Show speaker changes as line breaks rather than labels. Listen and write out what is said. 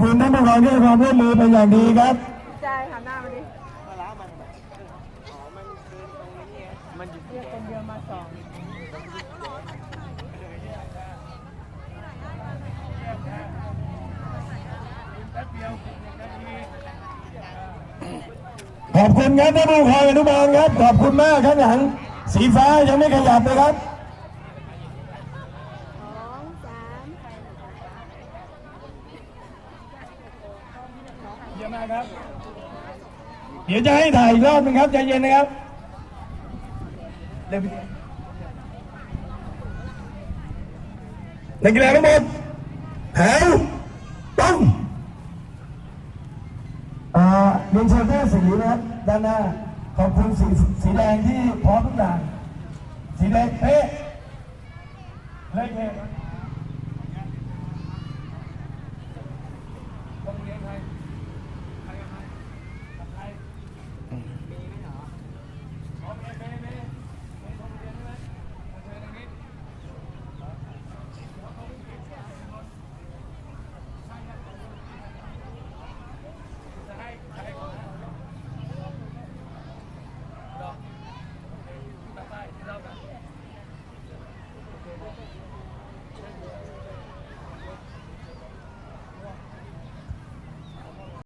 คุณท่านผู้กองที่ให้ความร่วมมือเป็นอย่างดีครับ
ใจหันหน้ามาดิ
มันอยู่
เรียกคนเดียวมาสอง
ขอบคุณครับท่านผู้กองอนุบาลครับ ขอบคุณมากข้างหลัง สีฟ้ายังไม่ขยับเลยครับ
สองสาม
เยี่ย มาครับ เดี๋ยวจะให้ถ่ายอีกรอบนึงครับใจเย็นนะครับเดี๋ยวนักกีฬาทั้งหมดแถวต้องอ่าเรียนเชิญแม่สีนะครับด้านหน้าขอบคุณสีสีแดงที่พร้อมทุกอย่างสีแดงเป๊ะเลยเท